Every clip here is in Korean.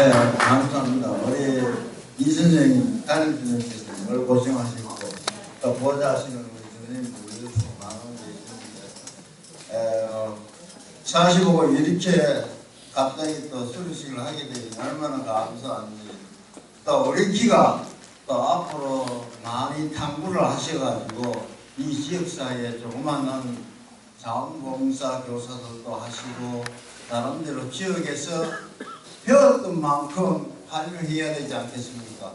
네, 감사합니다. 우리 이 선생님, 담임 선생님께서 늘 고생하시고, 또 보좌하시는 우리 선생님들 수고 많은 게 어, 45고 이렇게 갑자기 또 수료식을 하게 되니 얼마나 감사한지. 또 우리 기가 또 앞으로 많이 탐구를 하셔가지고 이 지역사회에 조그마한 자원봉사 교사들도 하시고 나름대로 지역에서 배웠던 만큼 활용해야 되지 않겠습니까?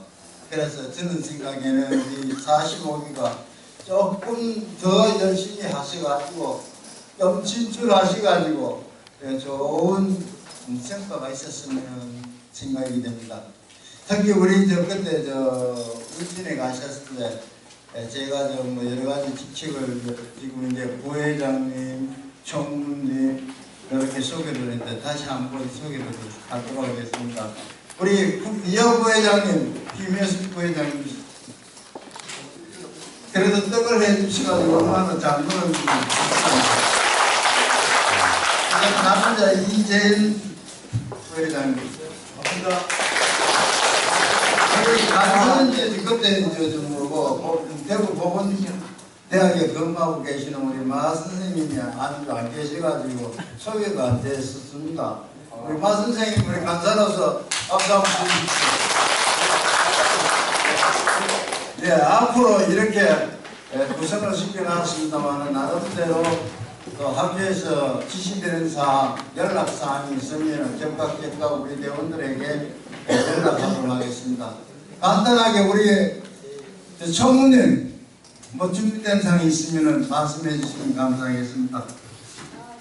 그래서 저는 생각에는 이 45기가 조금 더 열심히 하셔가지고 좀 진출하셔가지고 예, 좋은 성과가 있었으면 생각이 됩니다. 특히 우리 저 그때 저 울진에 가셨을 때 예, 제가 좀뭐 여러 가지 직책을 지금 이제 부회장님, 총무님 이렇게 소개를 했는데 다시 한 번 소개를 하도록 하겠습니다. 우리 이여 부회장님, 김혜숙 부회장님 그래도 떡을 해주시가지고 얼마나 장문을 남자 이재일 부회장님. 감사합니다. 가서는 이제 그때 이제 좀 뭐고 대구 보건 대학에 근무하고 계시는 우리 마 선생님이 안, 안 계셔가지고 소개가 안 됐었습니다. 우리 마 선생님 우리 간사로서 박수 한번 주십시오. 네, 앞으로 이렇게 예, 구성을 시켜놨습니다만 나름대로 또 학교에서 지시되는 사항, 연락사항이 있으면 즉각즉각 우리 대원들에게 예, 연락하도록 하겠습니다. 간단하게 우리 저 청문님 뭐 준비된 사항이 있으면 말씀해 주시면 감사하겠습니다. 아,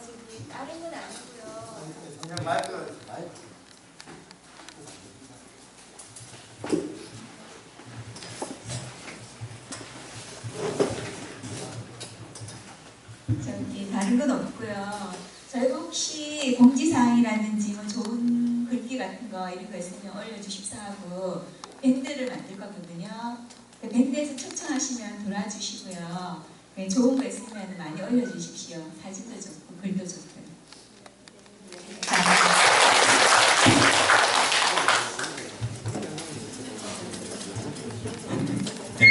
저기 다른 건 아니고요. 그냥 마이크 마이크. 저기 다른 건 없고요. 저희가 혹시 공지사항이라든지 뭐 좋은 글귀 같은 거 이런 거 있으면 올려주십사 하고 밴드를 만들 거거든요. 그 밴드에서 초청하시면 돌아주시고요. 네, 좋은 거 있으면 많이 올려주십시오. 사진도 좋고 글도 좋고요. 감사합니다. 네.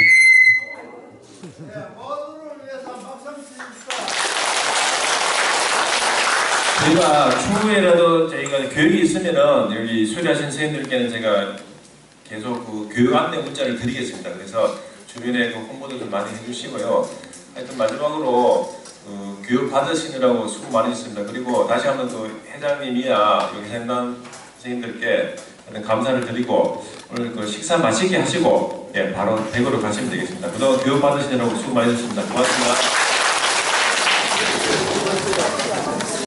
저희가 추후에라도 저희가 교육이 있으면은 여기 수료하신 선생님들께는 제가 계속 그 교육 안내 문자를 드리겠습니다. 그래서 주변에 그 홍보도 좀 많이 해주시고요. 하여튼 마지막으로 그 교육 받으시느라고 수고 많으셨습니다. 그리고 다시 한번 그 회장님이야 여기 행단 선생님들께 감사를 드리고 오늘 그 식사 맛있게 하시고 예 바로 대구로 가시면 되겠습니다. 그동안 교육 받으시느라고 수고 많으셨습니다. 고맙습니다.